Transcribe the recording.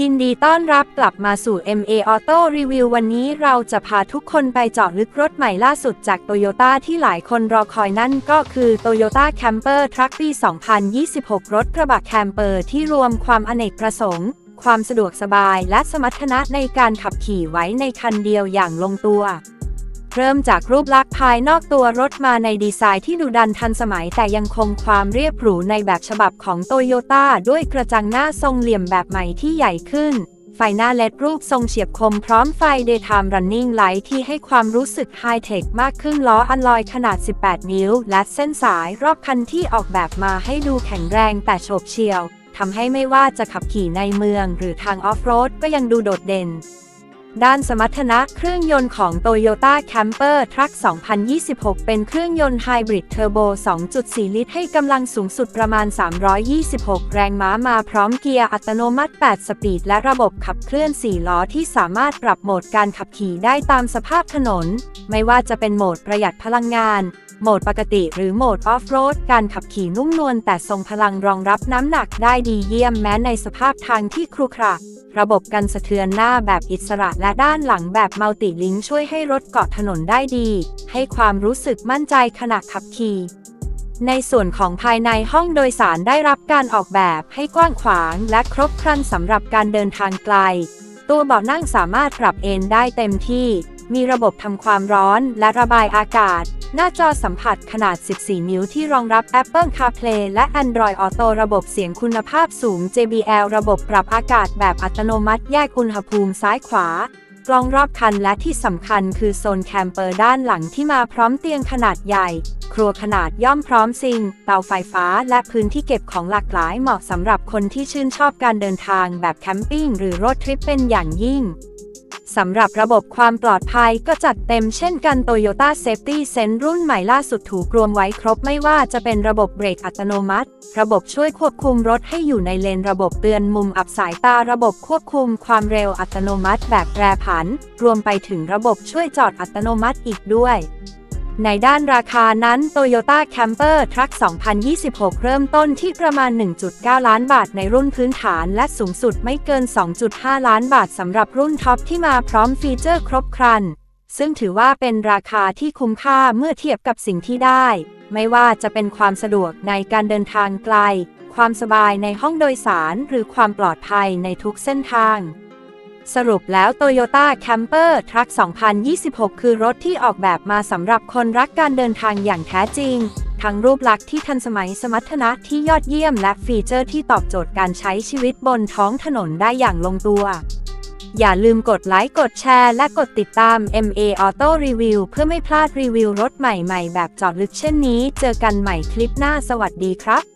ยินดีต้อนรับกลับมาสู่ MA Auto Review วันนี้เราจะพาทุกคนไปเจาะลึกรถใหม่ล่าสุดจาก Toyota ที่หลายคนรอคอยนั่นก็คือ Toyota Camper Truck ปี 2026 รถกระบะแคมเปอร์ที่รวมความอเนกประสงค์ ความสะดวกสบายและสมรรถนะในการขับขี่ไว้ในคันเดียวอย่างลงตัว เริ่มจากรูปลักษณ์ภายนอกตัวรถมาในดีไซน์ที่ดุดันทันสมัยแต่ยังคงความเรียบหรูในแบบฉบับของโตโยต้าด้วยกระจังหน้าทรงเหลี่ยมแบบใหม่ที่ใหญ่ขึ้น ไฟหน้าเลดรูปทรงเฉียบคมพร้อมไฟ Daytime Running Light ที่ให้ความรู้สึกไฮเทคมากขึ้นล้ออัลลอยขนาด 18 นิ้ว และเส้นสายรอบคันที่ออกแบบมาให้ดูแข็งแรงแต่โฉบเฉี่ยวทำให้ไม่ว่าจะขับขี่ในเมือง หรือทางออฟโรดก็ยังดูโดดเด่น ด้านสมรรถนะเครื่องยนต์ของ Toyota Camper Truck 2026 เป็นเครื่องยนต์ไฮบริดเทอร์โบ 2.4 ลิตร ให้กำลังสูงสุดประมาณ 326 แรงม้ามาพร้อมเกียร์อัตโนมัติ 8 สปีด และระบบขับเคลื่อน 4 ล้อที่สามารถปรับโหมดการขับขี่ได้ตามสภาพถนน ไม่ว่าจะเป็นโหมดประหยัดพลังงาน โหมดปกติหรือโหมดออฟโรดการขับขี่นุ่มนวลแต่ทรงพลังรองรับน้ำหนักได้ดีเยี่ยมแม้ในสภาพทางที่ครุขระระบบกันสะเทือนหน้าแบบอิสระและด้านหลังแบบมัลติลิงช่วยให้รถเกาะถนนได้ดี ให้ความรู้สึกมั่นใจขณะขับขี่ในส่วนของภายในห้องโดยสารได้รับการออกแบบให้กว้างขวางและครบครันสำหรับการเดินทางไกล ตัวเบาะนั่งสามารถปรับเอนได้เต็มที่ มีระบบทำความร้อนและระบายอากาศ หน้าจอสัมผัสขนาด 14 นิ้วที่รองรับ Apple CarPlay และ Android Auto ระบบเสียงคุณภาพสูง JBL ระบบปรับอากาศแบบอัตโนมัติแยกอุณหภูมิซ้ายขวากล้องรอบคันและที่สำคัญคือโซนแคมเปอร์ด้านหลังที่มาพร้อมเตียงขนาดใหญ่ ครัวขนาดย่อมพร้อมซิง เตาไฟฟ้าและพื้นที่เก็บของหลากหลายเหมาะสำหรับคนที่ชื่นชอบการเดินทางแบบแคมปิ้งหรือรถทริปเป็นอย่างยิ่ง สำหรับระบบความปลอดภัยก็จัดเต็มเช่นกัน Toyota Safety Sense รุ่นใหม่ล่าสุดถูกรวมไว้ครบไม่ว่าจะเป็นระบบเบรกอัตโนมัติ ระบบช่วยควบคุมรถให้อยู่ในเลนระบบเตือนมุมอับสายตาระบบควบคุมความเร็วอัตโนมัติแบบแปรผัน รวมไปถึงระบบช่วยจอดอัตโนมัติอีกด้วย ในด้านราคานั้น Toyota Camper Truck 2026 เริ่มต้นที่ประมาณ 1.9 ล้านบาทในรุ่นพื้นฐาน และสูงสุดไม่เกิน 2.5 ล้านบาทสำหรับรุ่นท็อปที่มาพร้อมฟีเจอร์ครบครัน ซึ่งถือว่าเป็นราคาที่คุ้มค่าเมื่อเทียบกับสิ่งที่ได้ ไม่ว่าจะเป็นความสะดวกในการเดินทางไกล ความสบายในห้องโดยสาร หรือความปลอดภัยในทุกเส้นทาง สรุปแล้ว Toyota Camper Truck 2026 คือรถที่ออกแบบมาสำหรับคนรักการเดินทางอย่างแท้จริง ทั้งรูปลักษณ์ที่ทันสมัยสมรรถนะที่ยอดเยี่ยมและฟีเจอร์ที่ตอบโจทย์การใช้ชีวิตบนท้องถนนได้อย่างลงตัว อย่าลืมกดไลค์ กดแชร์ และกดติดตาม MA Auto Review เพื่อไม่พลาดรีวิวรถใหม่ๆ แบบเจอดลึกเช่นนี้ เจอกันใหม่คลิปหน้าสวัสดีครับ